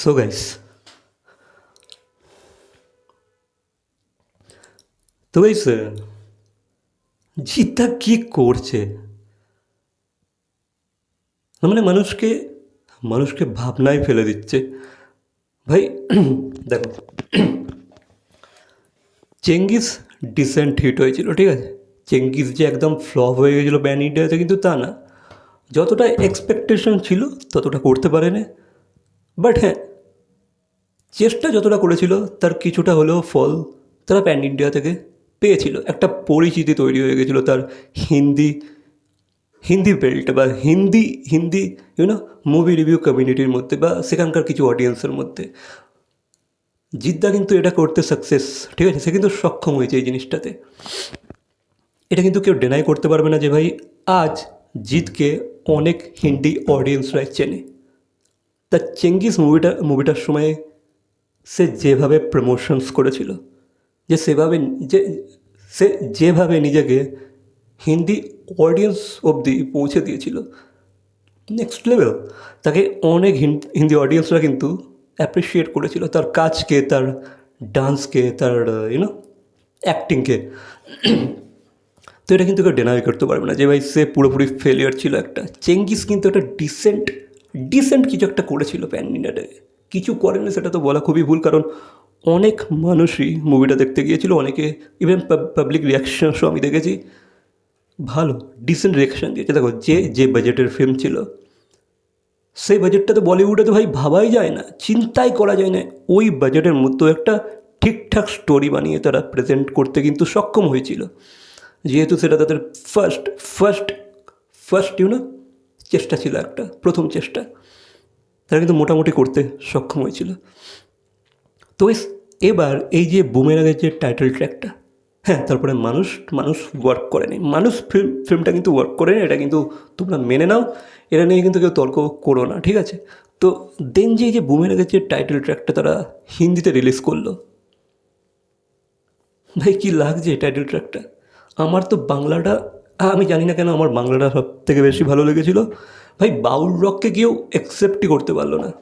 So guys তো guys জিদ্দা কি করছে? মানে মানুষকে মানুষকে ভাবনায় ফেলে দিচ্ছে। ভাই, দেখো, চেঙ্গিস ডিসেন্ট হিট হয়েছিল, ঠিক আছে? চেঙ্গিস যে একদম ফ্লপ হয়ে গেছিল ব্যান ইন্ডিয়াতে কিন্তু তা না। যতটা এক্সপেকটেশন ছিল, ততটা করতে পারেনি। বাট হ্যাঁ চেষ্টা যতটা করেছিল, তার কিছুটা হলেও ফল তারা প্যান ইন্ডিয়া থেকে পেয়েছিল। একটা পরিচিতি তৈরি হয়ে গেছিল তার হিন্দি হিন্দি বেল্ট বা Hindi Hindi you know movie review কমিউনিটির মধ্যে বা সেখানকার কিছু অডিয়েন্সের মধ্যে। জিদ্দা কিন্তু এটা করতে সাকসেস ঠিক আছে? সে কিন্তু সক্ষম হয়েছে এই জিনিসটাতে। এটা কিন্তু কেউ ডেনাই করতে পারবে না যে ভাই, আজ জিতকে অনেক হিন্দি অডিয়েন্সরাই চেনে। তা চেঙ্গিস মুভিটা মুভিটার সময় সে যেভাবে প্রমোশনস করেছিল, যে সেভাবে যে, সে যেভাবে নিজেকে হিন্দি অডিয়েন্স অবধি পৌঁছে দিয়েছিল নেক্সট লেভেল তাকে অনেক হিন্দি অডিয়েন্সরা কিন্তু অ্যাপ্রিসিয়েট করেছিল, তার কাজকে, তার ডান্সকে তার ইউনো অ্যাক্টিংকে তো এটা কিন্তু কেউ ডেনাই করতে পারবে না, যে ভাই সে পুরোপুরি ফেলিয়ার ছিল একটা। চেঙ্গিস কিন্তু একটা ডিসেন্ট ডিসেন্ট কিছু একটা করেছিল প্যান কিছু করেনি, সেটা তো বলা খুবই ভুল, কারণ অনেক মানুষই মুভিটা দেখতে গিয়েছিল, অনেকে ইভেন পাবলিক রিয়াকশনসও আমি দেখেছি। ভালো ডিসেন্ট রিয়াকশন দিয়েছে। দেখো, যে যে বাজেটের ফিল্ম ছিল, সেই বাজেটটা তো বলিউডে তো ভাই ভাবাই যায় না, চিন্তাই করা যায় না। ওই বাজেটের মধ্যেও একটা ঠিকঠাক স্টোরি বানিয়ে তারা প্রেজেন্ট করতে কিন্তু সক্ষম হয়েছিল। যেহেতু সেটা তাদের ফার্স্ট ফার্স্ট ফার্স্ট ইউনো চেষ্টা ছিল একটা, প্রথম চেষ্টা। তারা কিন্তু মোটামুটি করতে সক্ষম হয়েছিল। তো এবার এই যে বুমেরাগের যে টাইটেল ট্র্যাকটা হ্যাঁ তারপরে মানুষ মানুষ ওয়ার্ক করেনি মানুষ ফিল্ম ফিল্মটা কিন্তু ওয়ার্ক করেনি এটা কিন্তু তোমরা মেনে নাও। এটা নিয়ে কিন্তু কেউ তর্ক করো না, ঠিক আছে? তো দেন যে এই যে বুমেরাগের যে টাইটেল ট্র্যাকটা তারা হিন্দিতে রিলিজ করল, ভাই কী লাগছে টাইটেল ট্র্যাকটা আমার তো বাংলাটা আমি জানি না কেন আমার বাংলাটা সব থেকে বেশি ভালো লেগেছিল। ভাই, বাউল রককে কেউ অ্যাকসেপ্টই করতে পারল না।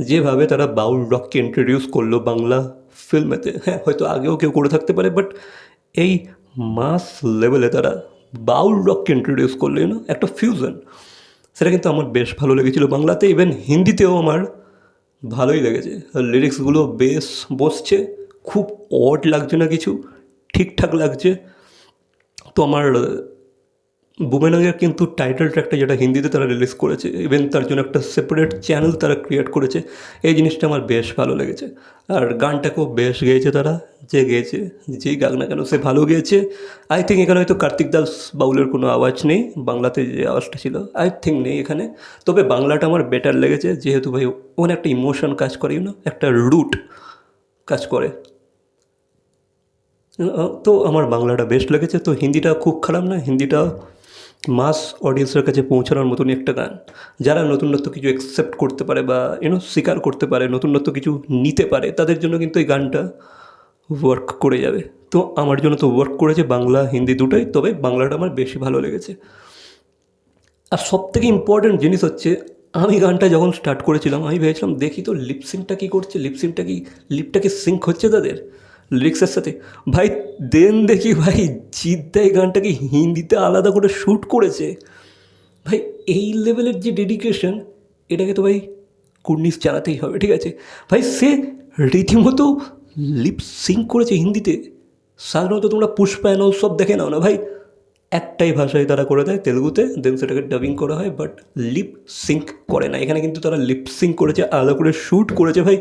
যেভাবে তারা বাউল রককে ইন্ট্রোডিউস করল বাংলা ফিল্মেতে হ্যাঁ হয়তো আগেও কেউ করে থাকতে পারে বাট এই মাস লেভেলে তারা বাউল রককে ইন্ট্রোডিউস করল না একটা ফিউশন সেটা কিন্তু আমার বেশ ভালো লেগেছিল বাংলাতে। ইভেন হিন্দিতেও আমার ভালোই লেগেছে। লিরিক্সগুলো বেশ বসছে। খুব অড লাগছে না কিছু, ঠিকঠাক লাগছে। তো আমার বুমেনাগের কিন্তু টাইটেল ট্র্যাকটা যেটা হিন্দিতে তারা রিলিজ করেছে ইভেন তার জন্য একটা সেপারেট চ্যানেল তারা ক্রিয়েট করেছে, এই জিনিসটা আমার বেশ ভালো লেগেছে। আর গানটাকেও বেশ গেয়েছে তারা, যে গেয়েছে, যেই গাক না কেন সে ভালো গেয়েছে। আই থিঙ্ক এখানে হয়তো কার্তিক দাস বাউলের কোনো আওয়াজ নেই, বাংলাতে যে আওয়াজটা ছিল আই থিঙ্ক নেই এখানে। তবে বাংলাটা আমার বেটার লেগেছে, যেহেতু ভাই ওখানে একটা ইমোশন কাজ করে না একটা রুট কাজ করে। তো আমার বাংলাটা বেস্ট লেগেছে। তো হিন্দিটা খুব খারাপ না? হিন্দিটা মাস অডিয়েন্সের কাছে পৌঁছানোর মতনই একটা গান। যারা নতুনত্ব কিছু অ্যাকসেপ্ট করতে পারে বা ইউনো স্বীকার করতে পারে নতুনত্ব কিছু নিতে পারে, তাদের জন্য কিন্তু এই গানটা ওয়ার্ক করে যাবে। তো আমার জন্য তো ওয়ার্ক করেছে বাংলা, হিন্দি দুটোই, তবে বাংলাটা আমার বেশি ভালো লেগেছে। আর সব থেকে ইম্পর্ট্যান্ট জিনিস হচ্ছে, আমি গানটা যখন স্টার্ট করেছিলাম, আমি ভেবেছিলাম, দেখি তো লিপসিংটা কী করছে? লিপসিংটা কি লিপটা কি সিঙ্ক হচ্ছে তাদের? লিরিক্সের সাথে। ভাই দেন দেখি ভাই জিদ্দা এই গানটাকে হিন্দিতে আলাদা করে শ্যুট করেছে। ভাই, এই লেভেলের যে ডেডিকেশন এটাকে তো ভাই কুর্নিশ জানাতেই হবে, ঠিক আছে? ভাই, সে রীতিমতো লিপ সিঙ্ক করেছে হিন্দিতে। সাধারণত তোমরা পুষ্পায়ন সব দেখে নাও না ভাই? একটাই ভাষায় তারা করে দেয়, তেলুগুতে দেন সেটাকে ডাবিং করা হয় বাট লিপ সিঙ্ক করে না। এখানে কিন্তু তারা লিপ সিঙ্ক করেছে, আলাদা করে শ্যুট করেছে ভাই।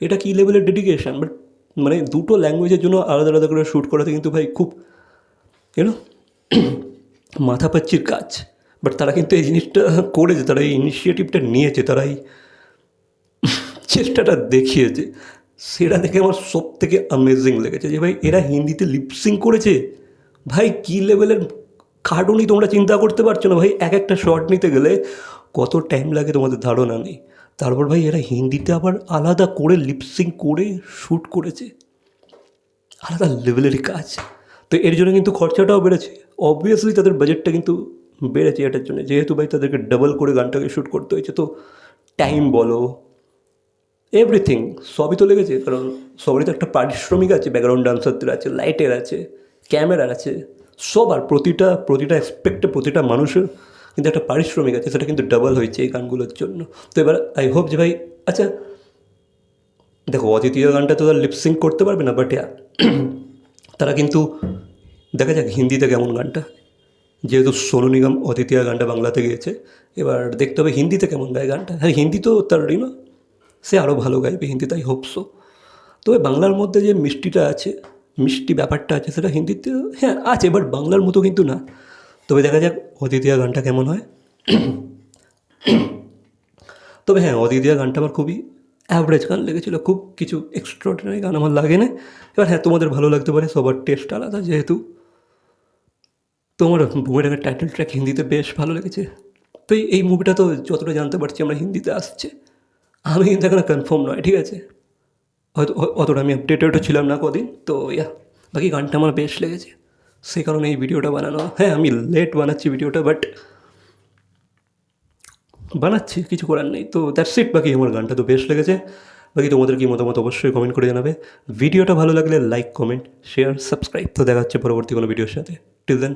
এটা কী লেভেলের ডেডিকেশন বাট মানে দুটো ল্যাঙ্গুয়েজের জন্য আলাদা আলাদা করে শ্যুট করাতে কিন্তু ভাই খুব ইউনো মাথা পাচ্ছির কাজ। বাট তারা কিন্তু এই জিনিসটা করেছে, তারা এই ইনিশিয়েটিভটা নিয়েছে, তারা এই চেষ্টাটা দেখিয়েছে। সেটা দেখে আমার সব থেকে অ্যামেজিং লেগেছে যে ভাই, এরা হিন্দিতে লিপসিং করেছে? ভাই, কী লেভেলের কার্টুনই তোমরা চিন্তা করতে পারছ না? ভাই, এক একটা শর্ট নিতে গেলে কত টাইম লাগে তোমাদের ধারণা নেই। তারপর ভাই এরা হিন্দিতে আবার আলাদা করে লিপসিং করে শ্যুট করেছে। আলাদা লেভেলেরই কাজ। তো এর জন্য কিন্তু খরচাটাও বেড়েছে। অবভিয়াসলি তাদের বাজেটটা কিন্তু বেড়েছে এটার জন্য। যেহেতু ভাই তাদেরকে ডাবল করে গানটাকে শ্যুট করতে হয়েছে, তো টাইম বলো এভরিথিং সবই তো লেগেছে। কারণ সবারই তো একটা পারিশ্রমিক আছে ব্যাকগ্রাউন্ড ডান্সারদের আছে লাইটের আছে ক্যামেরার আছে, সবার প্রতিটা প্রতিটা এক্সপেক্টে প্রতিটা মানুষের কিন্তু একটা পারিশ্রমিক আছে, সেটা কিন্তু ডাবল হয়েছে এই গানগুলোর জন্য। তো এবার আই হোপ যে ভাই আচ্ছা দেখো অদ্বিতীয় গানটা তো আর লিপসিং করতে পারবে না বাট তারা কিন্তু, দেখা যাক হিন্দিতে কেমন গানটা। যেহেতু সোনু নিগম অদ্বিতীয় গানটা বাংলাতে গিয়েছে, এবার দেখতে হবে হিন্দিতে কেমন গায় গানটা। হ্যাঁ হিন্দি তো তার না, সে আরও ভালো গাইবে হিন্দি তাই হোপসো তবে বাংলার মধ্যে যে মিষ্টিটা আছে, মিষ্টি ব্যাপারটা আছে, সেটা হিন্দিতে হ্যাঁ আছে বাট বাংলার মতো কিন্তু না। তবে দেখা যাক অদ্বিতীয় গানটা কেমন হয়। তবে হ্যাঁ অদিতিয়া গানটা আমার খুবই অ্যাভারেজ গান লেগেছিলো, খুব কিছু এক্সট্রাঅর্ডিনারি গান আমার লাগে না এবার হ্যাঁ তোমাদের ভালো লাগতে পারে, সবার টেস্ট আলাদা যেহেতু। তোমার মুভিটাকে টাইটেল ট্র্যাক হিন্দিতে বেশ ভালো লেগেছে। তো এই মুভিটা তো যতটা জানতে পারছি আমরা হিন্দিতে আসছে। আমি কিন্তু এখানে কনফার্ম নয়, ঠিক আছে? হয়তো অতটা আমি আপডেটেডও ছিলাম না কদিন, তো ইয়া, বাকি গানটা আমার বেশ লেগেছে। সেই কারণে এই ভিডিওটা বানানো। হ্যাঁ আমি লেট বানাচ্ছি ভিডিওটা বাট বানাচ্ছি, কিছু করার নেই। তো দ্যাটস ইট বাকি আমার গানটা তো বেশ লেগেছে। বাকি তোমাদের কি মতামত অবশ্যই কমেন্ট করে জানাবে। ভিডিওটা ভালো লাগলে লাইক কমেন্ট শেয়ার সাবস্ক্রাইব তো দেখা হচ্ছে পরবর্তী কোনো ভিডিওর সাথে। Till then